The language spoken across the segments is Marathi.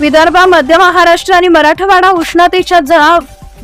विदर्भ मध्य महाराष्ट्र आणि मराठवाडा उष्णतेच्या झळा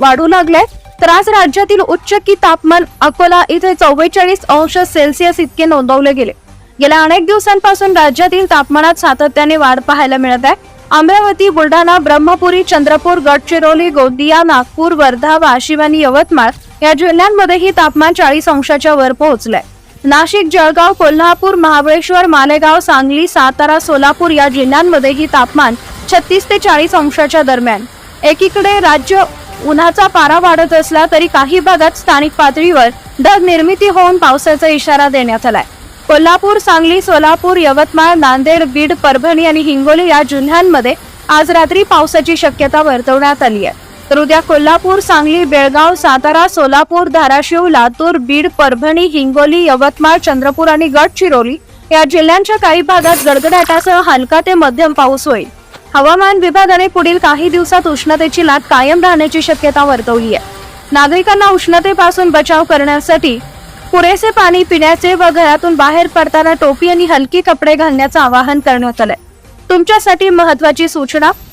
वाढू लागल्या तर आज राज्यातील उच्च की तापमान अकोला इथे चव्वेचाळीस अंश सेल्सिअस इतके नोंदवले गेले. गेल्या अनेक दिवसांपासून राज्यातील तापमानात सातत्याने वाढ पाहायला मिळत आहे. अमरावती बुलढाणा ब्रह्मपुरी चंद्रपूर गडचिरोली गोंदिया नागपूर वर्धा वाशिम आणि यवतमाळ या जिल्ह्यांमध्येही तापमान चाळीस अंशाच्या वर पोहोचलंय. नाशिक जळगाव कोल्हापूर महाबळेश्वर मालेगाव सांगली सातारा सोलापूर या जिल्ह्यांमध्येही तापमान छत्तीस ते चाळीस अंशाच्या दरम्यान. एकीकडे राज्य उन्हाचा पारा वाढत असला तरी काही भागात स्थानिक पातळीवर ढग निर्मिती होऊन पावसाचा इशारा देण्यात आलाय. कोल्हापूर सांगली सोलापूर यवतमाळ नांदेड बीड परभणी आणि हिंगोली या जिल्ह्यांमध्ये आज रात्री पावसाची शक्यता वर्तवण्यात आली आहे. तर उद्या कोल्हापूर सांगली बेळगाव सातारा सोलापूर धाराशिव लातूर बीड परभणी हिंगोली यवतमाळ चंद्रपूर आणि गडचिरोली या जिल्ह्यांच्या काही भागात गडगडाटासह हलका ते मध्यम पाऊस होईल. हवामान विभागाने पुढील काही दिवसात उष्णतेची लाट कायम राहण्याची शक्यता वर्तवली आहे. नागरिकांना उष्णतेपासून बचाव करण्यासाठी पुरेसे पाणी पिण्याचे व घरातून बाहेर पडताना टोपी आणि हलकी कपडे घालण्याचं आवाहन करण्यात आलंय. तुमच्यासाठी महत्वाची सूचना